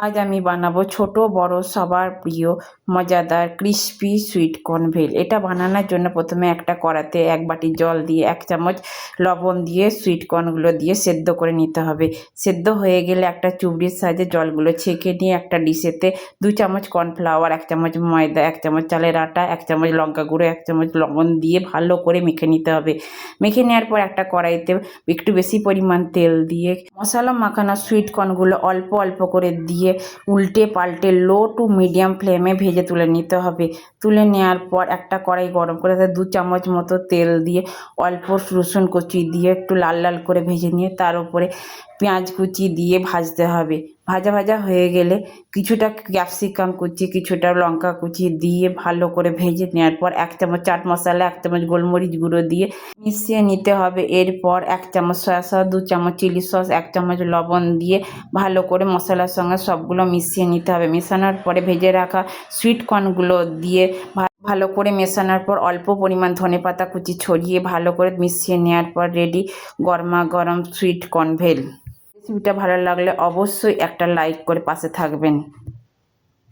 আজ আমি বানাবো ছোট, বড়, সবার প্রিয়, মজাদার ক্রিস্পি সুইট কর্ন ভেল এটা বানানোর জন্য প্রথমে একটা কড়াতে এক বাটি জল দিয়ে এক চামচ লবণ দিয়ে সুইট কর্নগুলো দিয়ে সেদ্ধ করে নিতে হবে। সেদ্ধ হয়ে গেলে একটা চুবড়ির সাহায্যে জলগুলো ছেঁকে নিয়ে একটা ডিশেতে দু চামচ কর্নফ্লাওয়ার এক চামচ ময়দা, এক চামচ চালের আটা, এক চামচ লঙ্কা গুঁড়ো, এক চামচ লবণ দিয়ে ভালো করে মেখে নিতে হবে। মেখে নেওয়ার পর একটা কড়াইতে একটু বেশি পরিমাণ তেল দিয়ে মশলা মাখানো সুইট কর্নগুলো অল্প অল্প করে দিয়ে উল্টে পাল্টে লো টু মিডিয়াম ফ্লেমে ভেজে তুলে নিতে হবে। তুলে নেওয়ার পর একটা কড়াই গরম করে তাতে দু চামচ মতো তেল দিয়ে অল্প রসুন কচি দিয়ে একটু লাল লাল করে ভেজে নিয়ে তার উপরে পেঁয়াজ কুচি দিয়ে ভাজতে হবে। ভাজা ভাজা হয়ে গেলে কিছুটা ক্যাপসিকাম কুচি, কিছুটা লঙ্কা কুচি দিয়ে ভালো করে ভেজে নেওয়ার পর এক চামচ চাট মশলা, এক চামচ গোলমরিচ গুঁড়ো দিয়ে মিশিয়ে নিতে হবে। এরপর এক চামচ সয়া সস দু চামচ চিলি সস এক চামচ লবণ দিয়ে ভালো করে মশলার সঙ্গে সবগুলো মিশিয়ে নিতে হবে। মেশানোর পরে ভেজে রাখা সুইট কর্নগুলো দিয়ে ভালো করে মেশানোর পর অল্প পরিমাণ ধনে পাতা কুচি ছড়িয়ে ভালো করে মিশিয়ে নেওয়ার পর রেডি গরমা গরম সুইট কর্ন ভেল। রেসিপিটা ভালো লাগলে অবশ্যই একটা লাইক করে পাশে থাকবেন।